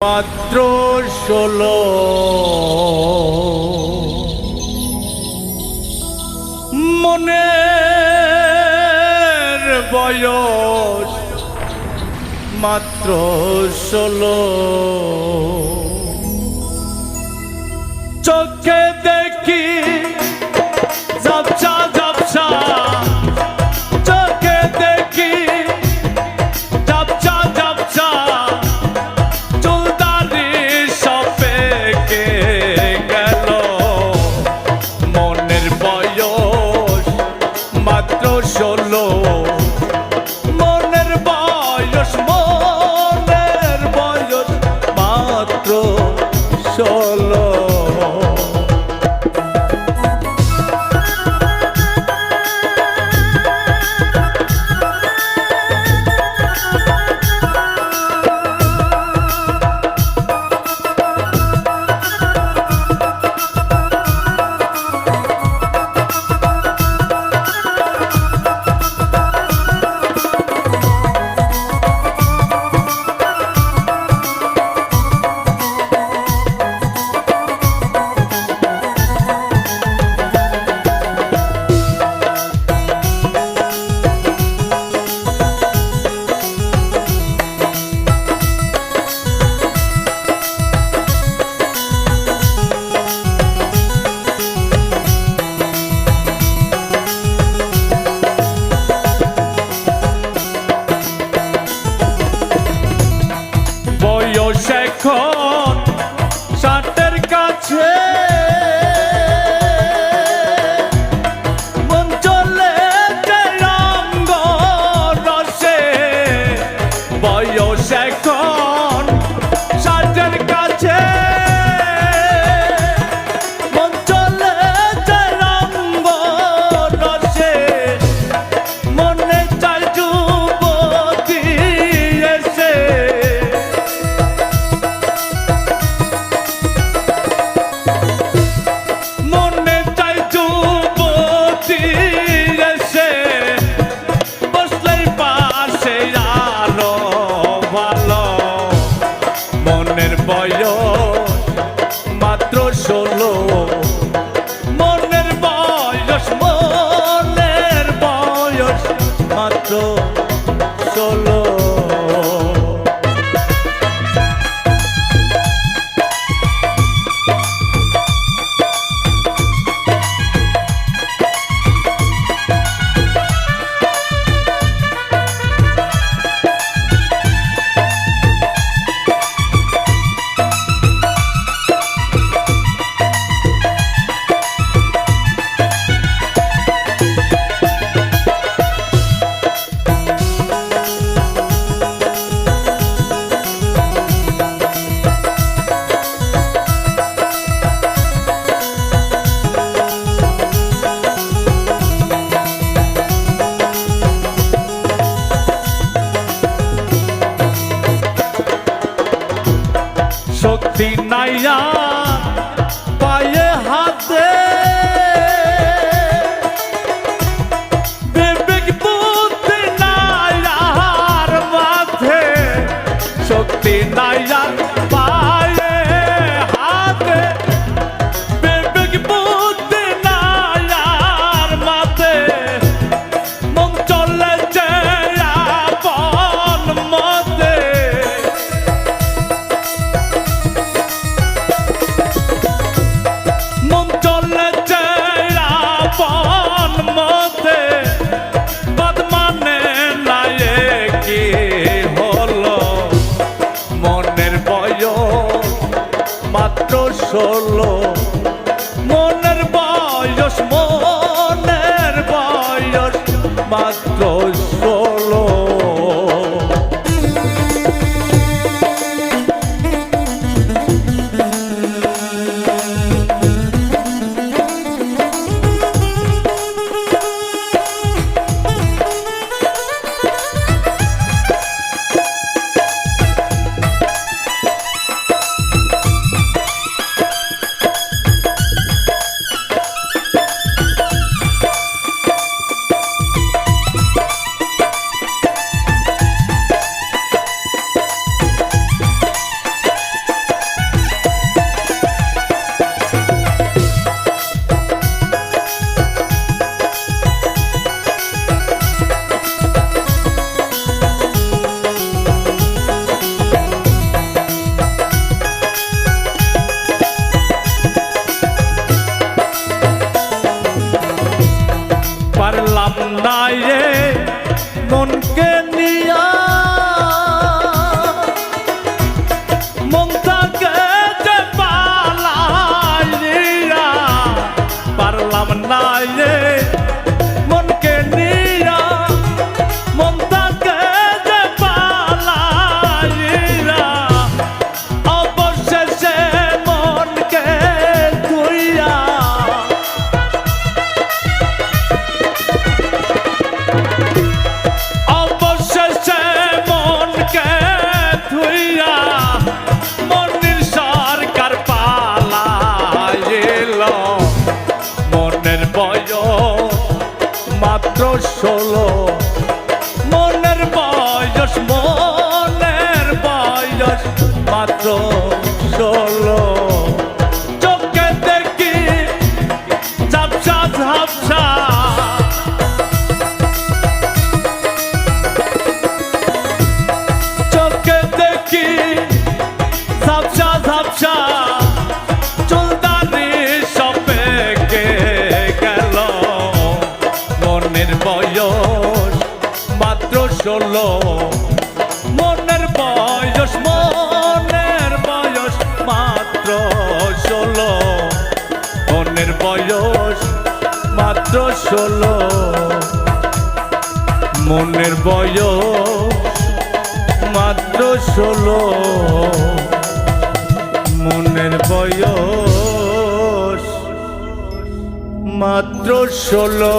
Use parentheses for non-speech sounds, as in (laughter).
মাত্র ষোলো। মনে বয়স মাত্র ষোলো। চোখে দেখি 全 (laughs) মাত্র ষোলো। con qué রহস্য চলল। মনের বয়স মনের বয়স মাত্র ষোলো। মনের বয়স মাত্র ষোলো। মনের বয়স মাত্র ষোলো। মনের বয়স মাত্র ষোলো।